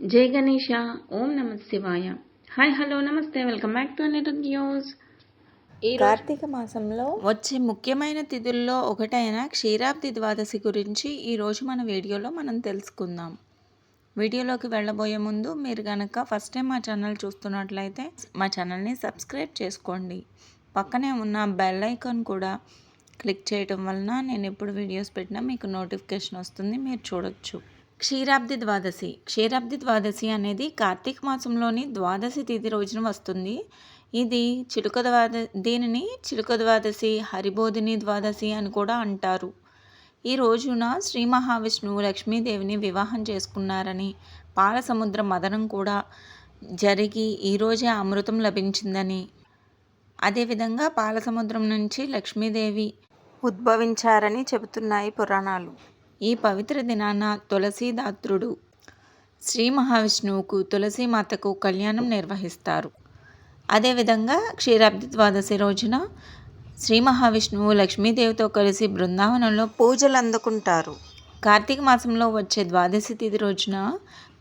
జై గణేష ఓం నమ శివాయ. హాయ్ హలో నమస్తే welcome back to another news. ఈ కార్తీక మాసంలో వచ్చే ముఖ్యమైన తిథుల్లో ఒకటైన క్షీరాబ్ది ద్వాదశి గురించి ఈరోజు మన వీడియోలో మనం తెలుసుకుందాం. వీడియోలోకి వెళ్ళబోయే ముందు మీరు కనుక ఫస్ట్ టైం మా ఛానల్ చూస్తున్నట్లయితే మా ఛానల్ని సబ్స్క్రైబ్ చేసుకోండి. పక్కనే ఉన్న బెల్ ఐకాన్ కూడా క్లిక్ చేయడం వలన నేను ఎప్పుడు వీడియోస్ పెట్టినా మీకు నోటిఫికేషన్ వస్తుంది మీరు చూడొచ్చు. క్షీరాబ్ది ద్వాదశి. క్షీరాబ్ది ద్వాదశి అనేది కార్తీక మాసంలోని ద్వాదశి తిథి రోజున వస్తుంది. ఇది చిలుక ద్వాద దీనిని చిలుక ద్వాదశి హరిబోధిని ద్వాదశి అని కూడా అంటారు. ఈ రోజున శ్రీ మహావిష్ణువు లక్ష్మీదేవిని వివాహం చేసుకున్నారని పాలసముద్ర మదనం కూడా జరిగి ఈరోజే అమృతం లభించిందని. అదేవిధంగా పాలసముద్రం నుంచి లక్ష్మీదేవి ఉద్భవించారని చెబుతున్నాయి పురాణాలు. ఈ పవిత్ర దినాన తులసీదాత్రుడు శ్రీ మహావిష్ణువుకు తులసీమాతకు కళ్యాణం నిర్వహిస్తారు. అదేవిధంగా క్షీరాబ్ది ద్వాదశి రోజున శ్రీ మహావిష్ణువు లక్ష్మీదేవితో కలిసి బృందావనంలో పూజలు అందుకుంటారు కార్తీక మాసంలో వచ్చే ద్వాదశి తిథి రోజున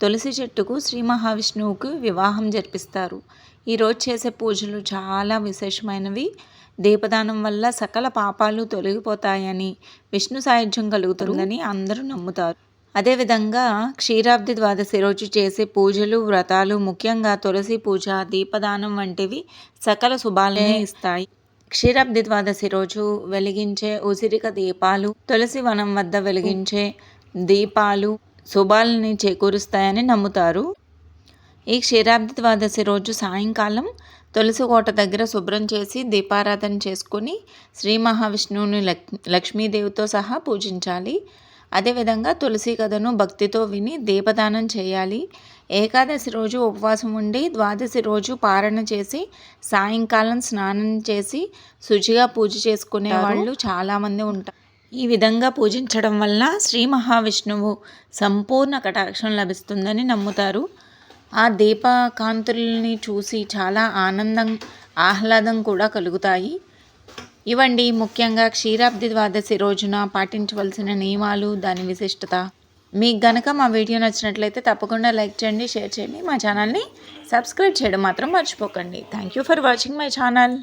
తులసి చెట్టుకు శ్రీ మహావిష్ణువుకు వివాహం జరిపిస్తారు. ఈరోజు చేసే పూజలు చాలా విశేషమైనవి. దీపదానం వల్ల సకల పాపాలు తొలగిపోతాయని విష్ణు సాయుధ్యం కలుగుతుందని అందరూ నమ్ముతారు. అదేవిధంగా క్షీరాబ్ది ద్వాదశి రోజు చేసే పూజలు వ్రతాలు ముఖ్యంగా తులసి పూజ దీపదానం వంటివి సకల శుభాలనే ఇస్తాయి. క్షీరాబ్ది ద్వాదశి రోజు వెలిగించే ఉసిరిక దీపాలు తులసి వనం వద్ద వెలిగించే దీపాలు శుభాలని చేకూరుస్తాయని నమ్ముతారు. ఈ క్షీరాబ్ది ద్వాదశి రోజు సాయంకాలం తులసి కోట దగ్గర శుభ్రం చేసి దీపారాధన చేసుకుని శ్రీ మహావిష్ణువుని లక్ లక్ష్మీదేవితో సహా పూజించాలి. అదేవిధంగా తులసి కథను భక్తితో విని దీపదానం చేయాలి. ఏకాదశి రోజు ఉపవాసం ఉండి ద్వాదశి రోజు పారణ చేసి సాయంకాలం స్నానం చేసి శుచిగా పూజ చేసుకునే వాళ్ళు చాలామంది ఉంటారు. ఈ విధంగా పూజించడం వల్ల శ్రీ మహావిష్ణువు సంపూర్ణ కటాక్షం లభిస్తుందని నమ్ముతారు. ఆ దీపకాంతుల్ని చూసి చాలా ఆనందం ఆహ్లాదం కూడా కలుగుతాయి. ఇవండి ముఖ్యంగా క్షీరాబ్ది ద్వాదశి రోజున పాటించవలసిన నియమాలు దాని విశిష్టత. మీకు గనక మా వీడియో నచ్చినట్లయితే తప్పకుండా లైక్ చేయండి షేర్ చేయండి. మా ఛానల్ని సబ్స్క్రైబ్ చేయడం మాత్రం మర్చిపోకండి. Thank you for watching my channel